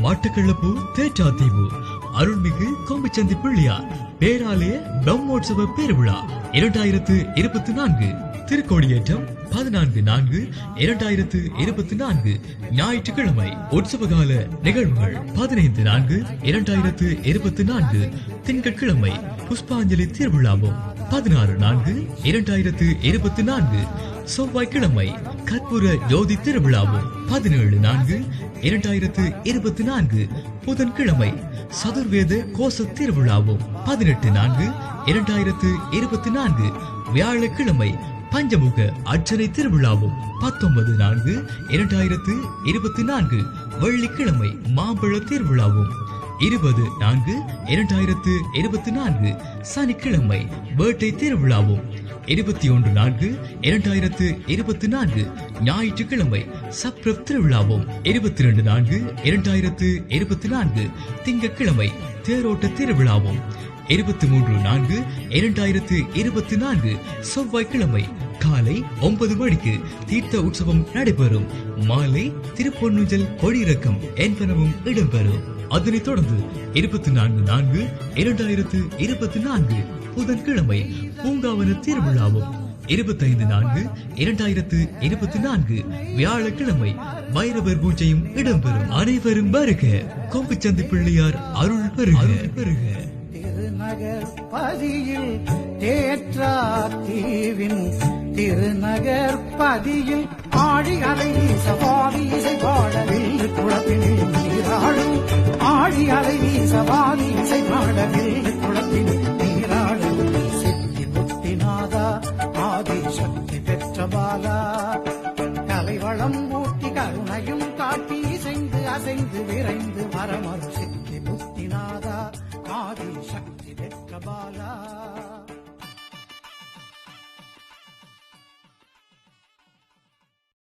மட்டக்களப்பு தேற்றாத்தீவு அருள்மிகு கோம்பிச்சந்தி பிள்ளையார் பேராலய பிரம்மோற்சவ பேருவிழா இரண்டாயிரத்து இருபத்தி நான்கு திருக்கோடியேற்றம் பதினான்கு நான்கு இரண்டாயிரத்து இருபத்தி நான்கு ஞாயிற்றுக்கிழமை உற்சவகால நிகழ்வுகள் பதினைந்து நான்கு இரண்டாயிரத்து இருபத்தி நான்கு திங்கட்கிழமை புஷ்பாஞ்சலி திருவிழாவும் பதினாறு நான்கு இரண்டாயிரத்து இருபத்தி நான்கு செவ்வாய்க்கிழமை கற்பூர ஜோதி திருவிழாவும் பதினேழு நான்கு இரண்டாயிரத்து இருபத்தி நான்கு புதன்கிழமை சதுர்வேத கோச திருவிழாவும் பதினெட்டு நான்கு இரண்டாயிரத்து இருபத்தி நான்கு வியாழக்கிழமை பஞ்சமுக அர்ச்சனை திருவிழாவும் பத்தொன்பது நான்கு இரண்டாயிரத்து இருபத்தி நான்கு வெள்ளிக்கிழமை மாம்பழ திருவிழாவும் இருபது நான்கு இரண்டாயிரத்து இருபத்தி நான்கு சனிக்கிழமை வேட்டை திருவிழாவும். இருபத்தி ஒன்று நான்கு இரண்டாயிரத்து இருபத்தி நான்கு ஞாயிற்றுக்கிழமை சப்ரப் திருவிழாவும். இருபத்தி ரெண்டு நான்கு இரண்டாயிரத்து இருபத்தி நான்கு திங்கட்கிழமை தேரோட்ட திருவிழாவும். இருபத்தி மூன்று நான்கு இரண்டாயிரத்து இருபத்தி நான்கு செவ்வாய்க்கிழமை காலை ஒன்பது மணிக்கு தீர்த்த உற்சவம் நடைபெறும். மாலை திருப்பொன்னுஞ்சல் கொடியிறக்கம் என்பனவும் இடம்பெறும். அதனைத் தொடர்ந்து இருபத்தி நான்கு நான்கு இரண்டாயிரத்து இருபத்தி நான்கு புதன்கிழமை பூங்காவன திருவிழாவும் இருபத்தைந்து நான்கு இரண்டாயிரத்து இருபத்தி நான்கு வியாழக்கிழமை வைரவர் பூஜையும் இடம்பெறும். அனைவரும் வருக. கொம்புச்சந்தி பிள்ளையார் அருள் பெருக பெருக திருநகர் பதியில் தேற்றா தீவின் திருநகர் பதியில் ஆழி அலை சபாதி இசை பாடவில் குழப்பினில் நீராடும். ஆழி அலை சபாதி இசை பாடவில் குழப்பினில் நீராடும். சித்தி புத்திநாதா ஆதி சக்தி பெற்ற பாலா கலைவளம் ஊட்டி கருணையும் காட்டி இசைந்து அசைந்து விரைந்து மரமரு சித்தி புத்திநாதா